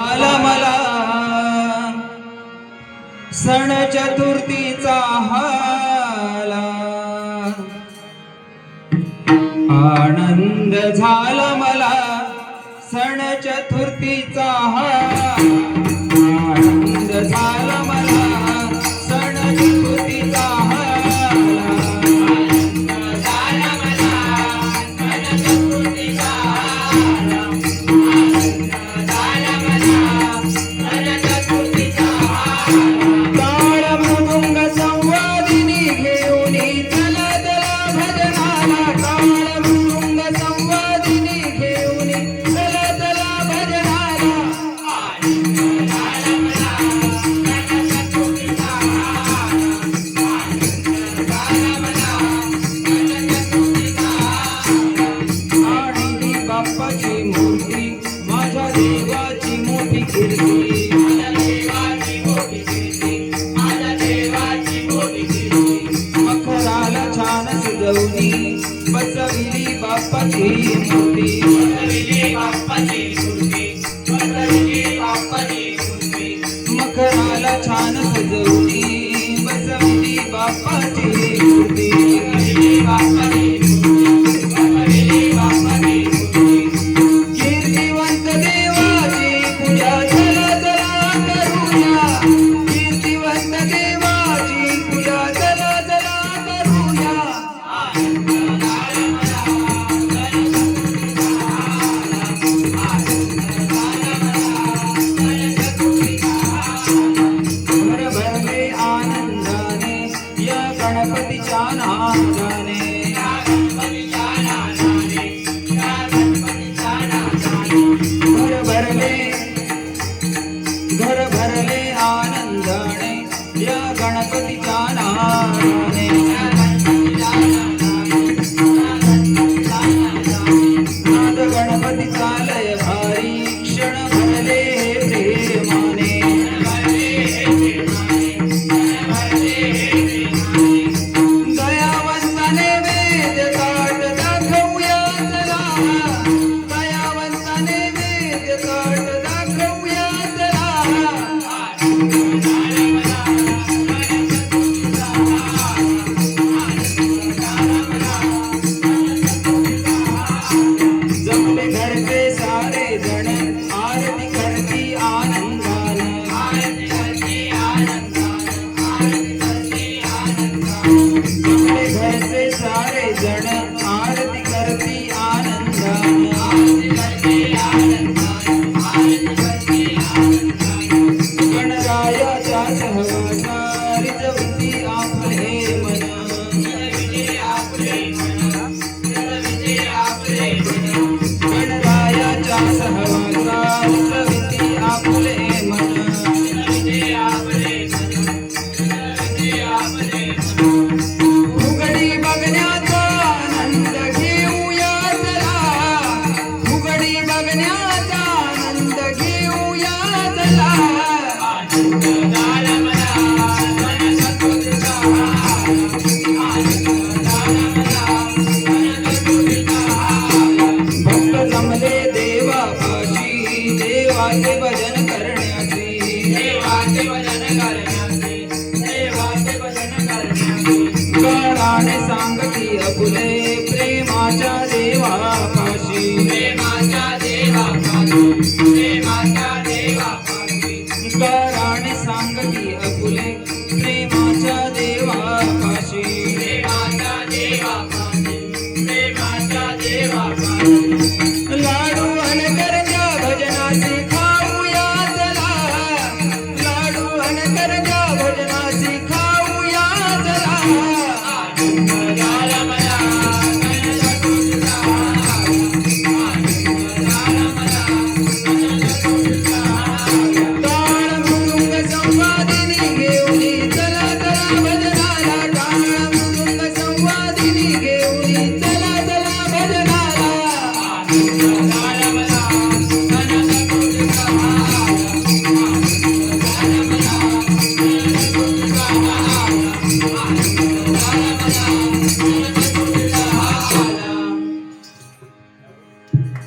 आला मला. सण चतुर्थीचा हाला आनंद झाला मला. सण चतुर्थीचा हा आनंद झाला मला. मकराला छान सजवली बसवली बाप्पाची मूर्ती बाप्पा गाणे सांगती अबुले प्रेमाच्या देवापाशी. प्रेमाच्या देवापाशी प्रेमाच्या देवापाशी. गाणे सांगती अबुले प्रेमाच्या देवापाशी.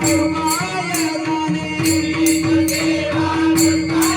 Thank you.